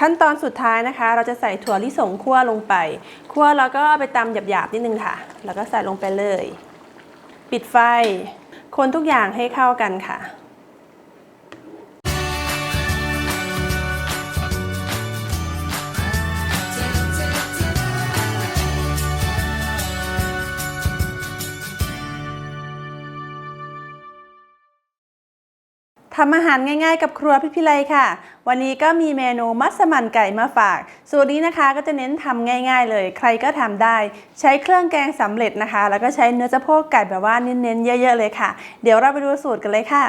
ขั้นตอนสุดท้ายนะคะ เราจะใส่ถั่วลิสงคั่วลงไป คั่วแล้วก็เอาไปตำหยาบๆนิดนึงค่ะ แล้วก็ใส่ลงไปเลย ปิดไฟ คนทุกอย่างให้เข้ากันค่ะ ทำอาหารง่ายๆกับครัวพิพิไลค่ะ วันนี้ก็มีเมนูมัสมั่นไก่มาฝาก สูตรนี้นะคะก็จะเน้นทำง่ายๆเลย ใครก็ทำได้ ใช้เครื่องแกงสำเร็จนะคะ แล้วก็ใช้เนื้อสะโพกไก่แบบว่าเน้นๆเยอะๆเลยค่ะ เดี๋ยวเราไปดูสูตรกันเลยค่ะ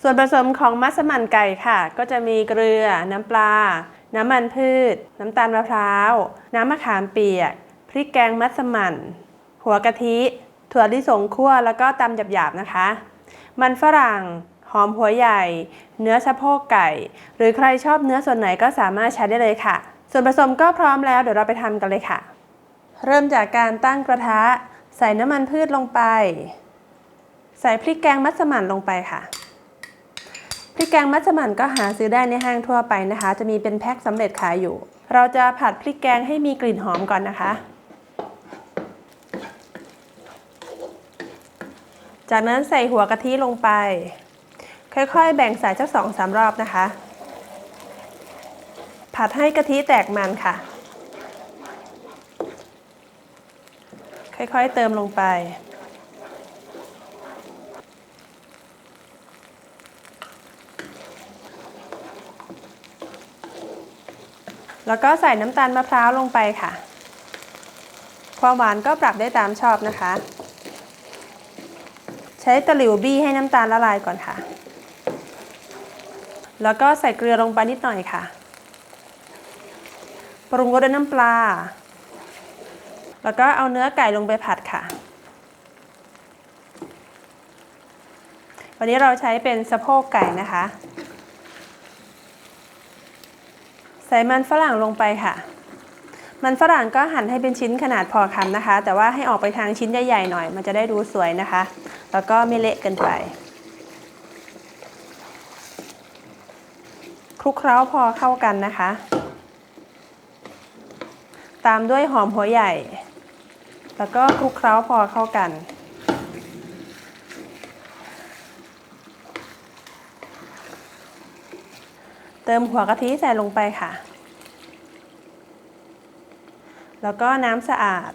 ส่วนผสมของมัสมั่นไก่ค่ะ ก็จะมีเกลือ น้ำปลา น้ำมันพืช น้ำตาลมะพร้าว น้ำมะขามเปียก พริกแกงมัสมั่น หัวกะทิ ถั่วลิสงคั่วแล้วก็ตำหยาบๆนะคะ มันฝรั่ง หอมหัวใหญ่ เนื้อสะโพกไก่ หรือใครชอบเนื้อส่วนไหนก็สามารถใช้ได้เลยค่ะ ส่วนผสมก็พร้อมแล้วเดี๋ยวเราไปทำกันเลยค่ะ เริ่มจากการตั้งกระทะ ใส่น้ำมันพืชลงไป ใส่พริกแกงมัสมั่นลงไปค่ะ พริกแกงมัสมั่นก็หาซื้อได้ในห้างทั่วไปนะคะ จะมีเป็นแพ็คสำเร็จขายอยู่ เราจะผัดพริกแกงให้มีกลิ่นหอมก่อนนะคะจากนั้นใส่หัวกะทิลงไป ค่อยๆ แบ่งสายสักสองสามรอบนะคะ ผัดให้กะทิแตกมันค่ะ ค่อยๆ เติมลงไป แล้วก็ใส่น้ำตาลมะพร้าวลงไปค่ะ ความหวานก็ปรับได้ตามชอบนะคะ ใช้ตะหลิวบี้ให้น้ำตาลละลายก่อนค่ะ แล้วก็ใส่เกลือลงไปนิดหน่อยค่ะ ปรุงรสด้วยน้ำปลา แล้วก็เอาเนื้อไก่ลงไปผัดค่ะ วันนี้เราใช้เป็นสะโพกไก่นะคะ ใส่มันฝรั่งลงไปค่ะ มันฝรั่งก็หั่นให้เป็นชิ้นขนาดพอคำนะคะ แต่ว่าให้ออกไปทางชิ้นใหญ่ๆหน่อย มันจะได้ดูสวยนะคะ แล้วก็ไม่เละเกินไป คลุกเคล้าพอเข้ากันนะคะ ตามด้วยหอมหัวใหญ่ แล้วก็คลุกเคล้าพอเข้ากัน เติมหัวกะทิใส่ลงไปค่ะ แล้วก็น้ำสะอาด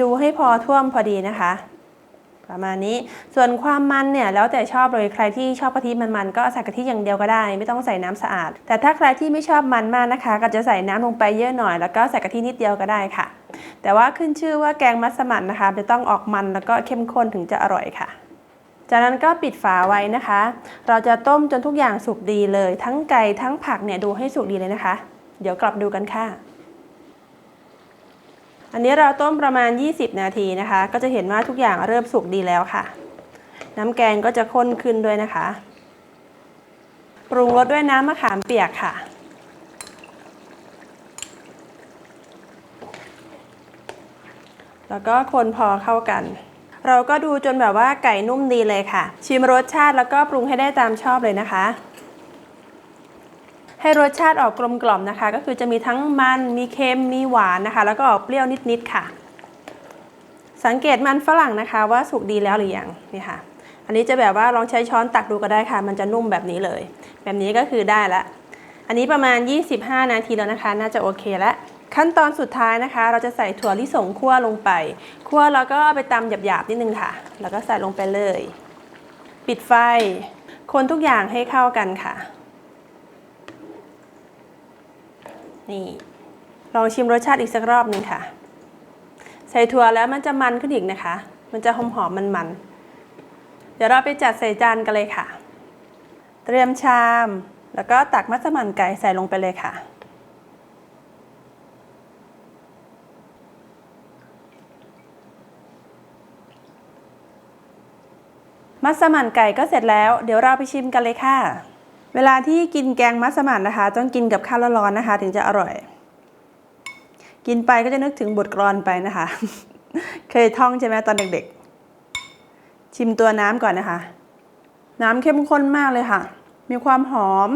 ดูให้พอท่วมพอดีนะคะ ประมาณนี้ ส่วนความมันเนี่ยแล้วแต่ชอบเลยใครที่ชอบกะทิมันๆก็ใส่กะทิอย่างเดียวก็ได้ ไม่ต้องใส่น้ำสะอาด แต่ถ้าใครที่ไม่ชอบมันมากนะคะ ก็จะใส่น้ำลงไปเยอะหน่อย แล้วก็ใส่กะทินิดเดียวก็ได้ค่ะ แต่ว่าขึ้นชื่อว่าแกงมัสมั่นนะคะ จะต้องออกมันแล้วก็เข้มข้นถึงจะอร่อยค่ะจากนั้นก็ปิดฝาไว้นะคะ เราจะต้มจนทุกอย่างสุกดีเลย ทั้งไก่ทั้งผักเนี่ยดูให้สุกดีเลยนะคะ เดี๋ยวกลับดูกันค่ะ อันนี้เราต้มประมาณ 20 นาทีนะคะ ก็จะเห็นว่าทุกอย่างเริ่มสุกดีแล้วค่ะ น้ำแกงก็จะข้นขึ้นด้วยนะคะ ปรุงรสด้วยน้ำมะขามเปียกค่ะ แล้วก็คนพอเข้ากัน เราก็ดูจนแบบว่าไก่นุ่มดีเลยค่ะ ชิมรสชาติแล้วก็ปรุงให้ได้ตามชอบเลยนะคะ ให้รสชาติออกกลมกล่อมนะคะ ก็คือจะมีทั้งมันมีเค็มมีหวานนะคะ แล้วก็ออกเปรี้ยวนิดๆค่ะ สังเกตมันฝรั่งนะคะว่าสุกดีแล้วหรือยังนี่ค่ะ อันนี้จะแบบว่าลองใช้ช้อนตักดูก็ได้ค่ะ มันจะนุ่มแบบนี้เลย แบบนี้ก็คือได้ละอันนี้ประมาณ 25 นาทีแล้วนะคะ น่าจะโอเคแล้วขั้นตอนสุดท้ายนะคะ เราจะใส่ถั่วลิสงคั่วลงไปคั่วแล้วก็เอาไปตำหยาบๆนิดนึงค่ะ แล้วก็ใส่ลงไปเลย ปิดไฟ คนทุกอย่างให้เข้ากันค่ะ นี่ ลองชิมรสชาติอีกสักรอบหนึ่งค่ะ ใส่ถั่วแล้วมันจะมันขึ้นอีกนะคะ มันจะหอมหอมมันมันๆเดี๋ยวเราไปจัดใส่จานกันเลยค่ะ เตรียมชาม แล้วก็ตักมัสมั่นไก่ใส่ลงไปเลยค่ะมัสมั่นไก่ก็เสร็จแล้ว เดี๋ยวเราไปชิมกันเลยค่ะ เวลาที่กินแกงมัสมั่นนะคะ ต้องกินกับข้าวร้อนๆนะคะ ถึงจะอร่อย กินไปก็จะนึกถึงบทกลอนไปนะคะ เคยท่องใช่ไหมตอนเด็กๆ ชิมตัวน้ำก่อนนะคะ น้ำเข้มข้นมากเลยค่ะ มีความหอม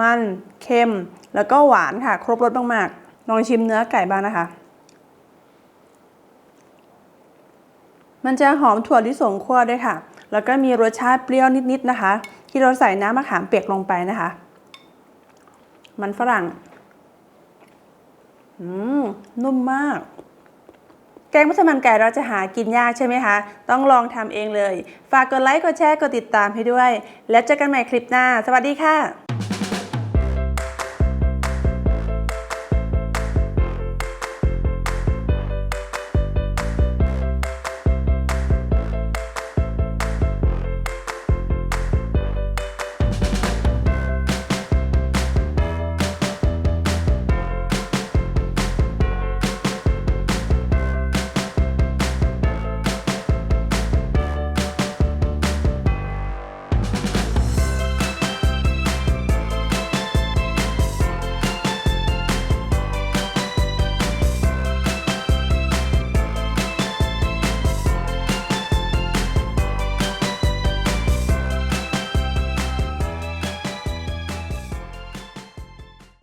มันเค็ม แล้วก็หวานค่ะ ครบรสมากๆ ลองชิมเนื้อไก่บ้างนะคะ มันจะหอมถั่วลิสงคั่วด้วยค่ะ แล้วก็มีรสชาติเปรี้ยวนิดๆนะคะ ที่เราใส่น้ำมะขามเปียกลงไปนะคะ มันฝรั่ง อืม นุ่มมาก แกงมัสมั่นไก่เราจะหากินยากใช่ไหมคะ ต้องลองทำเองเลย ฝากกดไลค์ กดแชร์ กดติดตามให้ด้วย แล้วเจอกันใหม่คลิปหน้า สวัสดีค่ะ